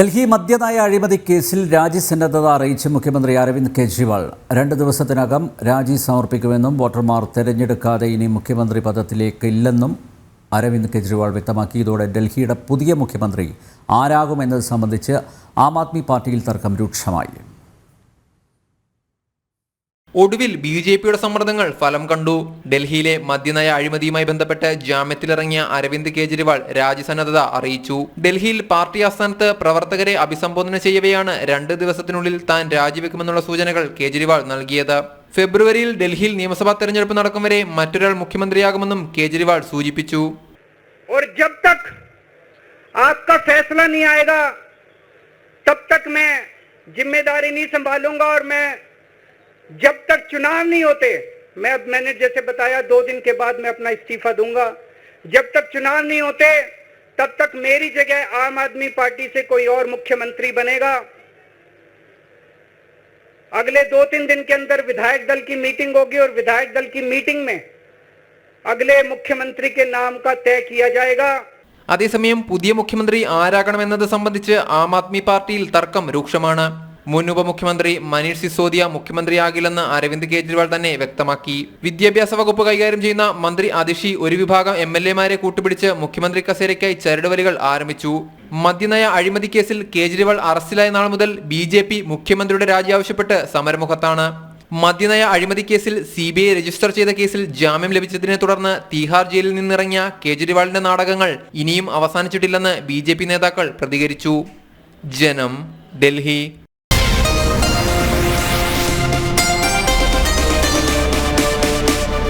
ഡൽഹി മദ്യനയ അഴിമതി കേസിൽ രാജി സന്നദ്ധത അറിയിച്ച് മുഖ്യമന്ത്രി അരവിന്ദ് കെജ്രിവാൾ. രണ്ട് ദിവസത്തിനകം രാജി സമർപ്പിക്കുമെന്നും വോട്ടർമാർ തെരഞ്ഞെടുക്കാതെ ഇനി മുഖ്യമന്ത്രി പദത്തിലേക്ക് ഇല്ലെന്നും അരവിന്ദ് കെജ്രിവാൾ വ്യക്തമാക്കി ഇതോടെ ഡൽഹിയുടെ പുതിയ മുഖ്യമന്ത്രി ആരാകുമെന്നത് സംബന്ധിച്ച് ആം ആദ്മി പാർട്ടിയിൽ തർക്കം രൂക്ഷമായി. ഒടുവിൽ ബി ജെ പിയുടെ സമ്മർദ്ദങ്ങൾ ഫലം കണ്ടു. ഡൽഹിയിലെ മദ്യനയ അഴിമതിയുമായി ബന്ധപ്പെട്ട് ജാമ്യത്തിലിറങ്ങിയ അരവിന്ദ് കെജ്രിവാൾ രാജ്യസന്നദ്ധത അറിയിച്ചു. ഡൽഹിയിൽ പാർട്ടി ആസ്ഥാനത്ത് പ്രവർത്തകരെ അഭിസംബോധന ചെയ്യവെയാണ് രണ്ട് ദിവസത്തിനുള്ളിൽ താൻ രാജിവെക്കുമെന്നുള്ള സൂചനകൾ കെജ്രിവാൾ നൽകിയത്. ഫെബ്രുവരിയിൽ ഡൽഹിയിൽ നിയമസഭാ തെരഞ്ഞെടുപ്പ് നടക്കും വരെ മറ്റൊരാൾ മുഖ്യമന്ത്രിയാകുമെന്നും കേജ്രിവാൾ സൂചിപ്പിച്ചു. ജിമ്മേദാരി जब तक चुनाव नहीं होते मैं अब मैंने जैसे बताया दो दिन के बाद मैं अपना इस्तीफा दूंगा जब तक चुनाव नहीं होते तब तक मेरी जगह आम आदमी पार्टी से कोई और मुख्यमंत्री बनेगा अगले दो तीन दिन के अंदर विधायक दल की मीटिंग होगी और विधायक दल की मीटिंग में अगले मुख्यमंत्री के नाम का तय किया जाएगा അതേസമയം പുതിയ മുഖ്യമന്ത്രി ആരാകണമെന്നത് സംബന്ധിച്ച് ആം ആദ്മി പാർട്ടിയിൽ തർക്കം രൂക്ഷമാണ് മുൻ ഉപമുഖ്യമന്ത്രി മനീഷ് സിസോദിയ മുഖ്യമന്ത്രിയാകില്ലെന്ന് അരവിന്ദ് കെജ്രിവാൾ തന്നെ വ്യക്തമാക്കി. വിദ്യാഭ്യാസ വകുപ്പ് കൈകാര്യം ചെയ്യുന്ന മന്ത്രി അതിഷി ഒരു വിഭാഗം എം എൽ എമാരെ കൂട്ടുപിടിച്ച് മുഖ്യമന്ത്രി കസേരയ്ക്കായി ചരടുവലികൾ ആരംഭിച്ചു. മദ്യനയ അഴിമതി കേസിൽ കേജ്രിവാൾ അറസ്റ്റിലായ നാൾ മുതൽ ബി ജെ പി മുഖ്യമന്ത്രിയുടെ രാജി ആവശ്യപ്പെട്ട് സമരമുഖത്താണ്. മദ്യനയ അഴിമതി കേസിൽ സി ബി ഐ രജിസ്റ്റർ ചെയ്ത കേസിൽ ജാമ്യം ലഭിച്ചതിനെ തുടർന്ന് തീഹാർ ജയിലിൽ നിന്നിറങ്ങിയ കേജ്രിവാളിന്റെ നാടകങ്ങൾ ഇനിയും അവസാനിച്ചിട്ടില്ലെന്ന് ബി നേതാക്കൾ പ്രതികരിച്ചു. ജനം ഡൽഹി.